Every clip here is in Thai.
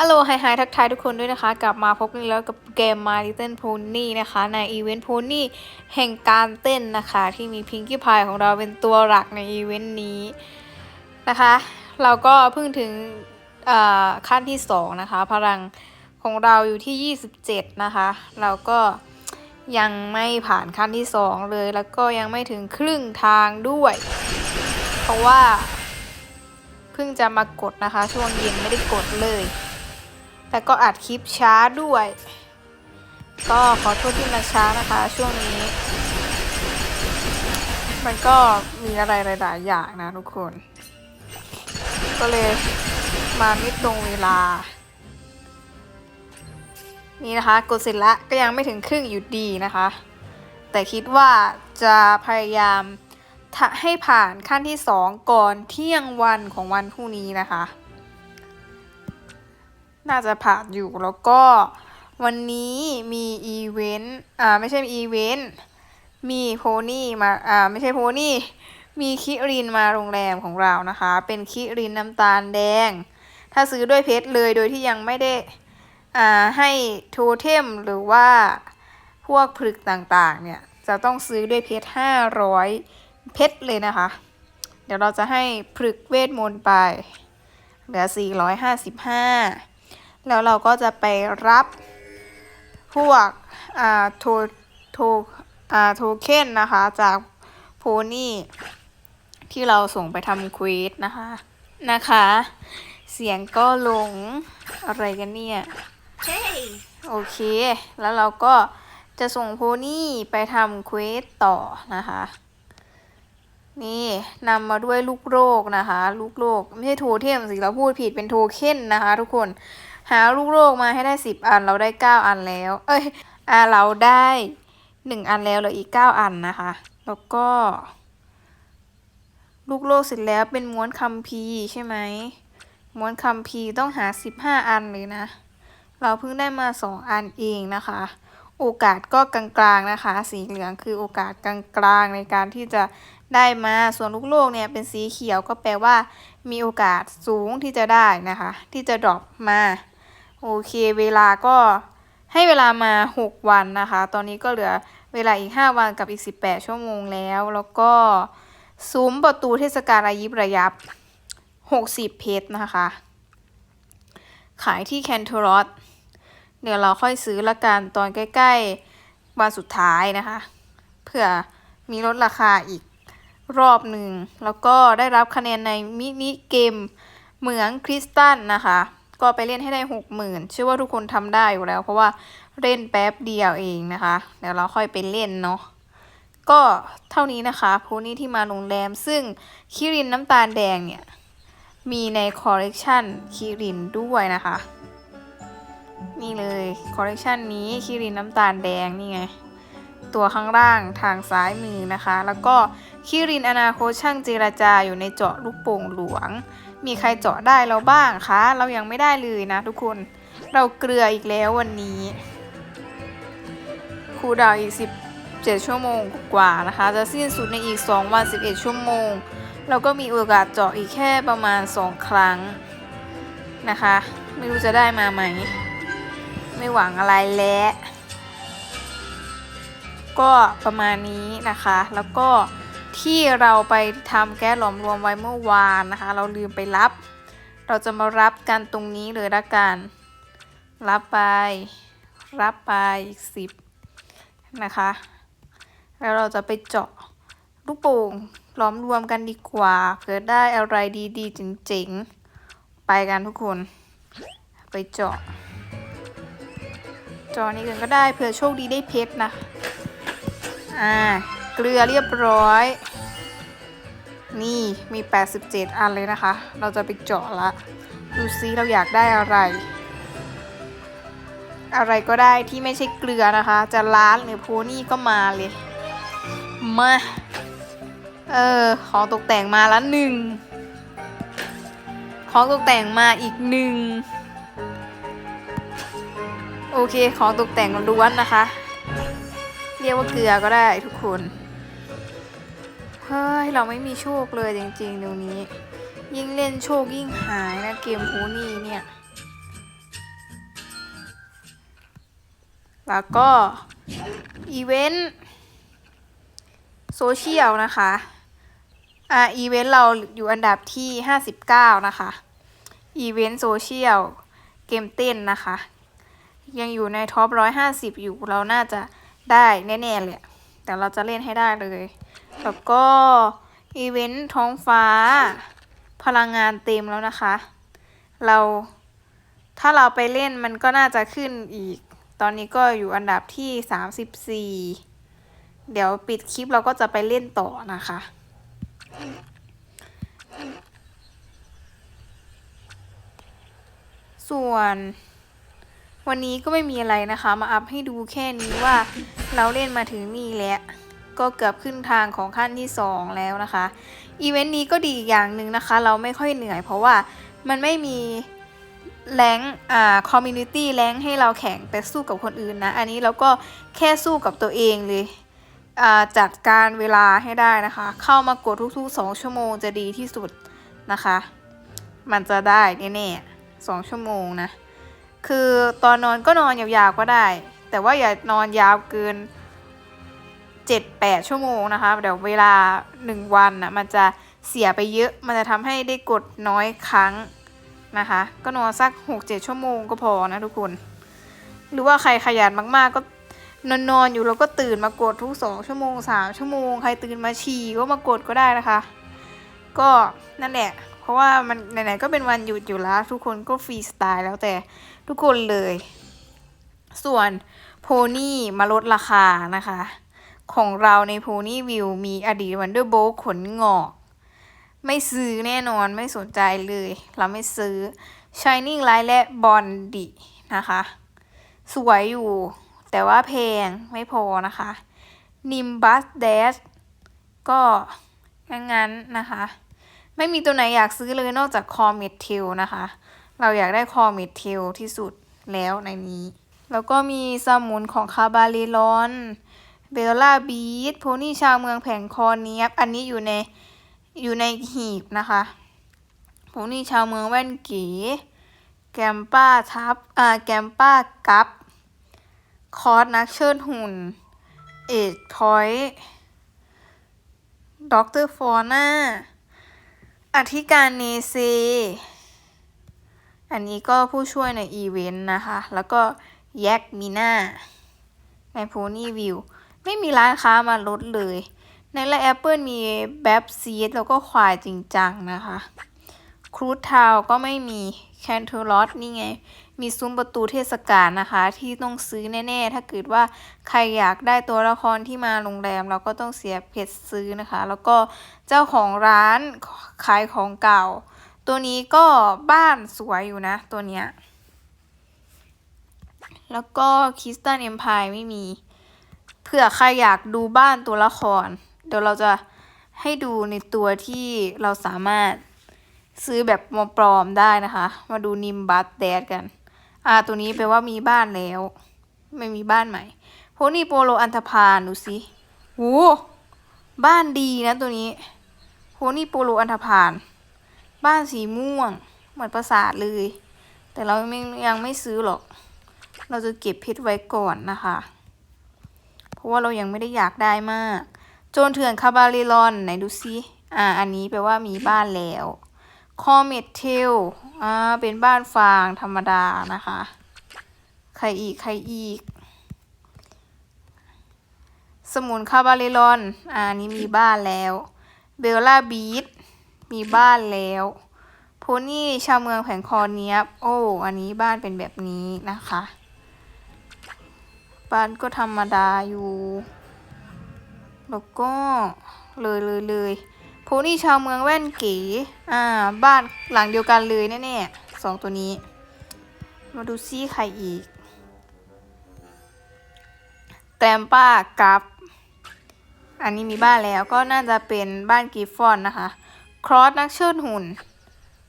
ฮัลโหลไฮไฮทักทายทุกคนด้วยนะคะ กลับมาพบกันแล้วกับเกม My Little Pony นะคะ ในอีเวนต์ Pony แห่งการเต้นนะคะ ที่มีพิงกี้พายของเราเป็นตัวหลักในอีเวนต์นี้นะคะ เราก็เพิ่งถึงขั้นที่ 2 นะคะ พลังของเราอยู่ที่ 27 นะคะ เราก็ยังไม่ผ่านขั้นที่ 2 เลยแล้วก็ยังไม่ถึงครึ่งทางด้วย เพราะว่า เพิ่งจะมากดนะคะ ช่วงเย็นไม่ได้กดเลย แต่ก็อัดคลิปช้าด้วย ก็ขอโทษที่มาช้านะคะ ช่วงนี้ มันก็มีอะไรหลายๆอย่างนะทุกคน ก็เลยมาไม่ตรงเวลา นี่นะคะกดเสร็จละก็ยังไม่ถึงครึ่งอยู่ดีนะคะ แต่คิดว่าจะพยายามทะให้ผ่านขั้นที่สองก่อนเที่ยงวันของวันพรุ่งนี้นะคะ น่าจะผ่านอยู่แล้วก็วันนี้มีอีเวนต์อ่าไม่ใช่อีเวนต์มีโพนี่มาอ่าไม่ใช่โพนี่ มีคิรินมาโรงแรมของเรานะคะ เป็นคิรินน้ำตาลแดง ถ้าซื้อด้วยเพชรเลยโดยที่ยังไม่ได้อ่าให้โทเทมหรือว่าพวกผลึกต่างๆ เนี่ยจะต้องซื้อด้วยเพชรห้าร้อยเพชรเลยนะคะ เดี๋ยวเราจะให้ผลึกเวทมนต์ไป เหลือ455 แล้วเราก็จะไปรับพวกอ่าโทโทอ่าโทเค็นนะคะจากโพนี่ที่เราส่งไปทำควีสนะคะนะคะ เสียงก็ลงอะไรกันเนี่ย Hey! โอเค แล้วเราก็จะส่งโพนี่ไปทำเควสต่อนะคะ นี่นำมาด้วยลูกโลกนะคะ ลูกโลกไม่ใช่โทเทมสิเราพูดผิดเป็นโทเค็นนะคะ ทุกคน หาลูกโลกมาให้ได้สิบอันเราได้เก้าอันแล้ว เอ้ยอ่าเราได้หนึ่งอันแล้วเหลืออีกเก้าอันนะคะ แล้วก็ ลูกโลกเสร็จแล้วเป็นม้วนคัมภีร์ใช่ไหมม้วนคัมภีร์ต้องหาสิบห้าอันเลยนะ เราเพิ่งได้มาสองอันเองนะคะ โอกาสก็กลางๆนะคะ สีเหลืองคือโอกาสกลางๆในการที่จะได้มาส่วนลูกโลกเนี่ยเป็นสีเขียวก็แปลว่า มีโอกาสสูงที่จะได้นะคะ ที่จะดรอปมา โอเคเวลาก็ให้เวลามา 6 วันนะคะ ตอนนี้ก็เหลือเวลาอีก 5 วันกับอีก 18 ชั่วโมงแล้ว แล้วก็ซุ้มประตูเทศกาลระยิบระยับ 60 เพชรนะคะ ขายที่แคนเทรอสเดี๋ยวเราค่อยซื้อละกันตอนใกล้ ๆ วันสุดท้ายนะคะ เผื่อมีลดราคาอีกรอบหนึ่ง แล้วก็ได้รับคะแนนในมินิเกมเหมืองคริสตัลนะคะ ก็ไปเล่นให้ได้หกหมื่นเชื่อว่าทุกคนทำได้อยู่แล้ว เพราะว่าเล่นแป๊บเดียวเองนะคะ เดี๋ยวเราค่อยไปเล่นเนาะก็เท่านี้นะคะโพนี่ที่มาโรงแรม ซึ่งคิรินน้ำตาลแดงเนี่ย มีในคอลเลกชันคิรินด้วยนะคะ นี่เลยคอลเลกชันนี้คิรินน้ำตาลแดงนี่ไง ตัวข้างล่างทางซ้ายมือนะคะ แล้วก็คิรินอนาโคช่างเจราจาอยู่ในเจาะลูกโป่งหลวง มีใครเจาะได้เราบ้างคะ เรายังไม่ได้เลยนะทุกคน เราเกลืออีกแล้ววันนี้ครูดาวอีก 17 ชั่วโมงกว่านะคะ จะสิ้นสุดในอีก 2 วัน 11 ชั่วโมง เราก็มีโอกาสเจาะอีกแค่ประมาณ 2 ครั้งนะคะ ไม่รู้จะได้มาไหม ไม่หวังอะไรแล้วก็ประมาณนี้นะคะ แล้วก็ ที่เราไปทำแก๊สหลอมรวมไว้เมื่อวานนะคะ เราลืมไปรับ เราจะมารับกันตรงนี้เลยละกัน รับไป รับไปอีกสิบนะคะ แล้วเราจะไปเจาะลูกโป่งล้อมรวมกันดีกว่า เผื่อได้อะไรดีๆเจ๋งๆ ไปกันทุกคน ไปเจาะจอนี้กันก็ได้เผื่อโชคดีได้เพชรนะ อ่าเกลือเรียบร้อย นี่มี 87 อันเลยนะคะ เราจะไปเจาะละ ดูซิเราอยากได้อะไร อะไรก็ได้ที่ไม่ใช่เกลือนะคะ จะล้านหรือโพนี่ก็มาเลย มา เออ ของตกแต่งมาละหนึ่ง ของตกแต่งมาอีกหนึ่ง โอเค ของตกแต่งล้วนนะคะ เรียกว่าเกลือก็ได้ทุกคน เฮ้ย เราไม่มีโชคเลยจริงๆเดี๋ยวนี้ ยิ่งเล่นโชคยิ่งหายนะเกมพูนี่เนี่ย แล้วก็ อีเวนต์โซเชียลนะคะ อ่า อีเวนต์เราอยู่อันดับที่59นะคะ อีเวนต์โซเชียลเกมเต้นนะคะ ยังอยู่ในท็อป150อยู่เราน่าจะได้แน่ๆเลยแต่เราจะเล่นให้ได้เลย แล้วก็อีเวนต์ท้องฟ้า พลังงานเต็มแล้วนะคะ เราถ้าเราไปเล่นมันก็น่าจะขึ้นอีก ตอนนี้ก็อยู่อันดับที่ 34 เดี๋ยวปิดคลิปเราก็จะไปเล่นต่อนะคะ ส่วนวันนี้ก็ไม่มีอะไรนะคะ มาอัพให้ดูแค่นี้ว่าเราเล่นมาถึงนี่แล้ว ก็เกือบขึ้นทางของขั้นที่ 2 แล้วนะคะอีเวนต์นี้ก็ดีอีกอย่างหนึ่งนะคะ เราไม่ค่อยเหนื่อยเพราะว่ามันไม่มีแรงอ่าคอมมูนิตี้แรงให้เราแข่งไปสู้กับคนอื่นนะ อันนี้เราก็แค่สู้กับตัวเองเลยอ่าจัดการเวลาให้ได้นะคะ เข้ามากดทุกๆ 2 ชั่วโมงจะดีที่สุดนะคะ มันจะได้แน่ๆสองชั่วโมงนะ คือตอนนอนก็นอนยาวๆก็ได้ แต่ว่าอย่านอนยาวเกิน 7-8 ชั่วโมงนะคะ เดี๋ยวเวลา 1 วันนะมันจะเสียไปเยอะ มันจะทำให้ได้กดน้อยครั้งนะคะ ก็นอนสัก 6-7 ชั่วโมงก็พอนะทุกคน หรือว่าใครขยันมากๆก็นอนนอนอยู่แล้วก็ตื่นมากดทุก 2 ชั่วโมง 3 ชั่วโมง ใครตื่นมาฉี่ก็มากดก็ได้นะคะ ก็นั่นแหละ เพราะว่ามันไหนๆก็เป็นวันหยุดอยู่แล้ว ทุกคนก็ฟรีสไตล์แล้วแต่ทุกคนเลย ส่วนโพนี่มาลดราคานะคะ ของเราในโพนี่วิวมีอดีตวันเดอร์โบขนงอก ไม่ซื้อแน่นอนไม่สนใจเลย เราไม่ซื้อ Shining Light และบอนดินะคะ สวยอยู่ แต่ว่าแพงไม่พอนะคะ Nimbus Dash ก็งั้นๆนะคะ ไม่มีตัวไหนอยากซื้อเลยนอกจากคอมเมดเทลนะคะ เราอยากได้คอมเมดเทลที่สุดแล้วในนี้ แล้วก็มีสมุนของคาบาเลรอน เบลล่าบีทโพนี่ชาวเมืองแผงคอเนียบ อันนี้อยู่ในอยู่ในหีบนะคะโพนี่ชาวเมืองแว่นเก๋แกมป้าทับอ่าแกมป้ากับคอร์สนักเชิดหุ่น เอกพอยด็อกเตอร์ฟอร์น่าอธิการเนเซอันนี้ก็ผู้ช่วยในอีเวนต์นะคะ แล้วก็แยกมีนาในโพนี่วิว ไม่มีร้านค้ามาลดเลย ในไลน์แอปเปิลมีแบบซีดแล้วก็ควายจริงจังนะคะ ครูทาวก็ไม่มีแคนเทอร์ลอตนี่ไง มีซุ้มประตูเทศกาลนะคะ ที่ต้องซื้อแน่ๆ ถ้าเกิดว่าใครอยากได้ตัวละครที่มาโรงแรม เราก็ต้องเสียเพชรซื้อนะคะ แล้วก็เจ้าของร้านขายของเก่า ตัวนี้ก็บ้านสวยอยู่นะ ตัวเนี้ย แล้วก็คิสตันเอ็มพายไม่มี เผื่อใครอยากดูบ้านตัวละคร เดี๋ยวเราจะให้ดูในตัวที่เราสามารถซื้อแบบมปลอมได้นะคะ มาดูนิมบัสแดดกัน อ่า ตัวนี้แปลว่ามีบ้านแล้ว ไม่มีบ้านใหม่โพนี่โปโลอันธพาลดูสิโหบ้านดีนะตัวนี้โพนี่โปโลอันธพาลบ้านสีม่วง เหมือนปราสาทเลย แต่เรายังไม่ยังไม่ซื้อหรอก เราจะเก็บเพชรไว้ก่อนนะคะ ราะว่าเรายังไม่ได้อยากได้มาก โจนเถื่อนคาบาลิลอนไหนดูซิอ่า อันนี้แปลว่ามีบ้านแล้วคอมเมดเทลอ่าเป็นบ้านฟางธรรมดานะคะ ใครอีกใครอีก สมุนคาบาลิลอนอ่านนี้มีบ้านแล้วเบลล่าบีทมีบ้านแล้วโพนี่ชาวเมืองแผงคอเนียบโอ้อันนี้บ้านเป็นแบบนี้นะคะ บ้านก็ธรรมดาอยู่ แล้วก็เลยเลยเลยโพนี่ชาวเมืองแว่นเก๋อ่า บ้านหลังเดียวกันเลยแน่ๆสองตัวนี้ มาดูซี่ใครอีก แตมป้ากับ อันนี้มีบ้านแล้วก็น่าจะเป็นบ้านกิฟฟอนนะคะ ครอสนักเชิดหุ่น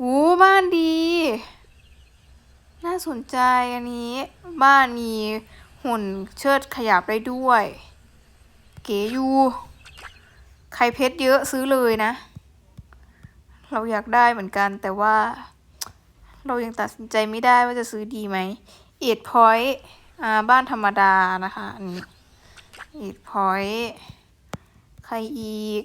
หูบ้านดี น่าสนใจอันนี้ บ้านมี หุ่นเชิดขยับได้ด้วย เก๋อยู่ใครเพชรเยอะซื้อเลยนะ เราอยากได้เหมือนกันแต่ว่า เรายังตัดสินใจไม่ได้ว่าจะซื้อดีไหมเอ็ดพอยต์บ้านธรรมดานะคะอันนี้อีกพอยใครอีก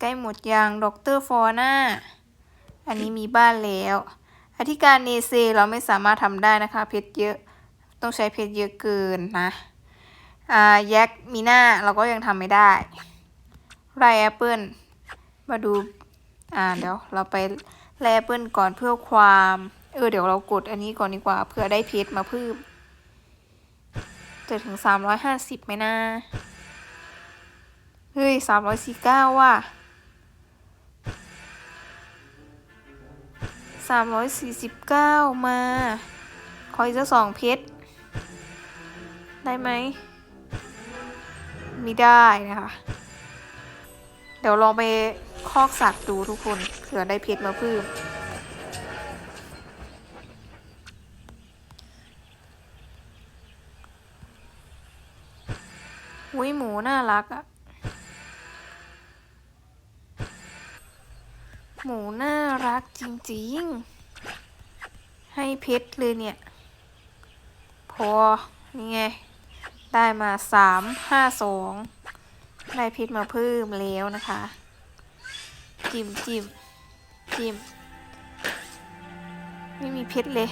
ใกล้หมดยังด็อกเตอร์ฟอร์น่าอันนี้มีบ้านแล้ว อธิการเนเซเราไม่สามารถทำได้นะคะ เพชรเยอะ ต้องใช้เพชรเยอะเกินนะ อ่าแยกมีหน้าเราก็ยังทำไม่ได้ ไรแอปเปิลมาดู อ่าเดี๋ยวเราไปไรแอปเปิลก่อนเพื่อความ เออเดี๋ยวเรากดอันนี้ก่อนดีกว่าเพื่อได้เพชรมาเพิ่มจะถึงสามร้อยห้าสิบไหมนะ เฮ้ยสามร้อยสี่เก้าว่ะสามร้อยสี่สิบเก้ามา ขออีกสักสองเพชร ได้ไหมไม่ได้นะคะ เดี๋ยวลองไปคอกสัตว์ดูทุกคนเผื่อได้เพชรมาเพิ่มอุ้ยหมูน่ารักอะหมูน่ารักจริงๆ ให้เพชรเลยเนี่ย พอ นี่ไง ได้มาสามห้าสองได้เพชรมาเพิ่มแล้วนะคะ จิ้มจิ้มจิ้มไม่มีเพชรเลย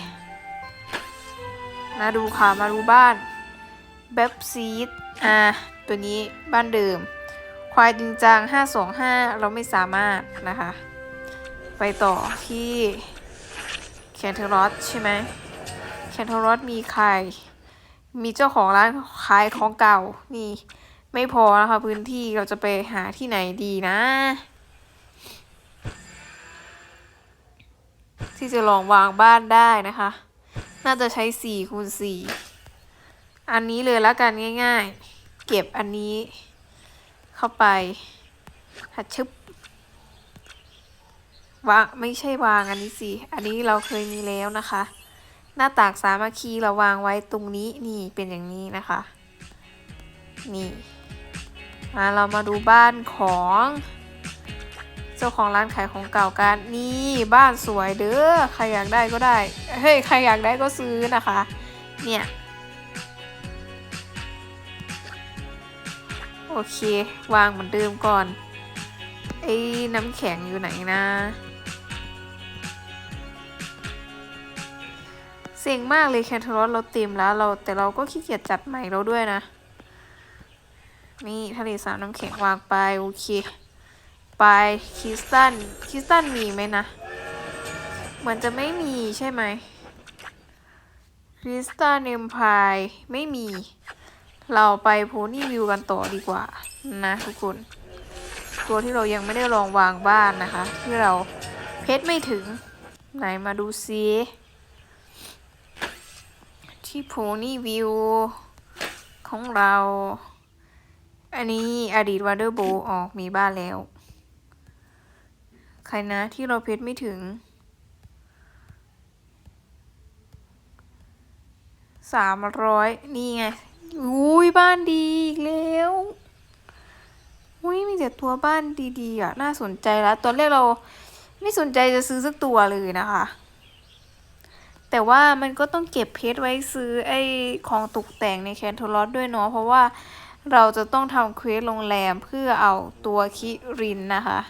มาดูค่ะ มาดูบ้านแบบซีดอ่า ตัวนี้บ้านเดิม ควายจริงจัง525เราไม่สามารถนะคะ ไปต่อที่แคนเทอร์รอสใช่ไหมแคนเทอรอสมีใคร มีเจ้าของร้านขายของเก่า นี่ ไม่พอนะคะพื้นที่เราจะไปหาที่ไหนดีนะ ที่จะลองวางบ้านได้นะคะ น่าจะใช้4คูณ4อันนี้เลยแล้วกันง่ายๆ เก็บอันนี้เข้าไปหัดชึบวางไม่ใช่วางอันนี้สิ อันนี้เราเคยมีแล้วนะคะ หน้าต่างสามัคคีเราวางไว้ตรงนี้นี่เป็นอย่างนี้นะคะ นี่มาเรามาดูบ้านของเจ้าของร้านขายของเก่ากันนี่บ้านสวยเด้อใครอยากได้ก็ได้เฮ้ยใครอยากได้ก็ซื้อนะคะ เนี่ยโอเค วางเหมือนเดิมก่อนไอ้น้ำแข็งอยู่ไหนนะ เซ็งมากเลยแคนทรอสเราเต็มแล้วเราแต่เราก็ขี้เกียจจัดใหม่เราด้วยนะ นี่ทะเลสาบน้ำแข็งวางไปโอเค ไปคริสตันคริสตันมีไหมนะ เหมือนจะไม่มีใช่ไหมคริสตันเอ็มพายไม่มี เราไปโพนี่วิวกันต่อดีกว่านะทุกคน ตัวที่เรายังไม่ได้ลองวางบ้านนะคะ ที่เราเพชรไม่ถึง ไหนมาดูซิ ที่โพนี่วิวของเรา อันนี้อดีตวันเดอร์โบออกมีบ้านแล้ว ใครนะที่เราเพชรไม่ถึงสามร้อยนี่ไงอุ้ยบ้านดีอีกแล้วอุ้ยมีแต่ตัวบ้านดีๆอะ น่าสนใจแล้วตอนแรกเราไม่สนใจจะซื้อสักตัวเลยนะคะ แต่ว่ามันก็ต้องเก็บเพชรไว้ซื้อไอ้ของตกแต่งในแคนโทรลอสด้วยเนาะเพราะว่าเราจะต้องทำเควสโรงแรมเพื่อเอาตัวคิรินนะคะ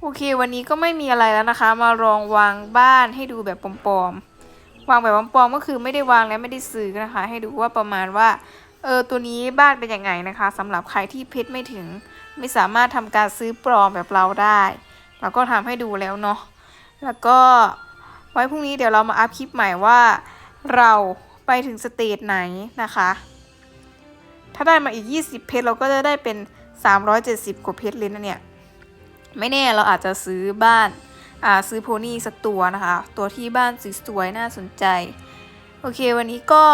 โอเค วันนี้ก็ไม่มีอะไรแล้วนะคะ มาลองวางบ้านให้ดูแบบปลอมๆ วางแบบปลอมๆ ก็คือไม่ได้วางและไม่ได้ซื้อนะคะ ให้ดูว่าประมาณว่า เออ ตัวนี้บ้านเป็นยังไงนะคะสำหรับใครที่เพชรไม่ถึง ไม่สามารถทำการซื้อปลอมแบบเราได้ เราก็ทำให้ดูแล้วเนาะ แล้วก็ ไว้พรุ่งนี้เดี๋ยวเรามาอัพคลิปใหม่ว่าเราไปถึงสเตจไหนนะคะ ถ้าได้มาอีก 20 เพชรเราก็จะได้เป็น 370 กว่าเพชรเลยนะเนี่ย ไม่แน่เราอาจจะซื้อบ้านอ่าซื้อโพนี่สักตัวนะคะ ตัวที่บ้านสวยๆน่าสนใจ โอเควันนี้ก็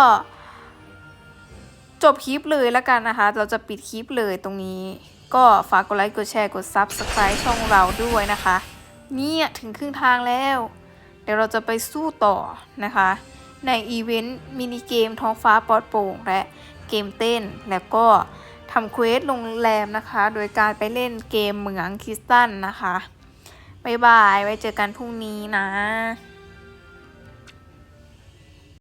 จบคลิปเลยแล้วกันนะคะ เราจะปิดคลิปเลยตรงนี้ ก็ฝากกดไลค์กดแชร์กด Subscribe ช่องเราด้วยนะคะ เนี่ยถึงครึ่งทางแล้ว เดี๋ยวเราจะไปสู้ต่อนะคะ ในอีเวนต์มินิเกมท้องฟ้าปลอดโปร่งและเกมเต้นแล้วก็ทำเควสโรงแรมนะคะ โดยการไปเล่นเกมเหมืองคริสตันนะคะ บ๊ายบาย ไว้เจอกันพรุ่งนี้นะ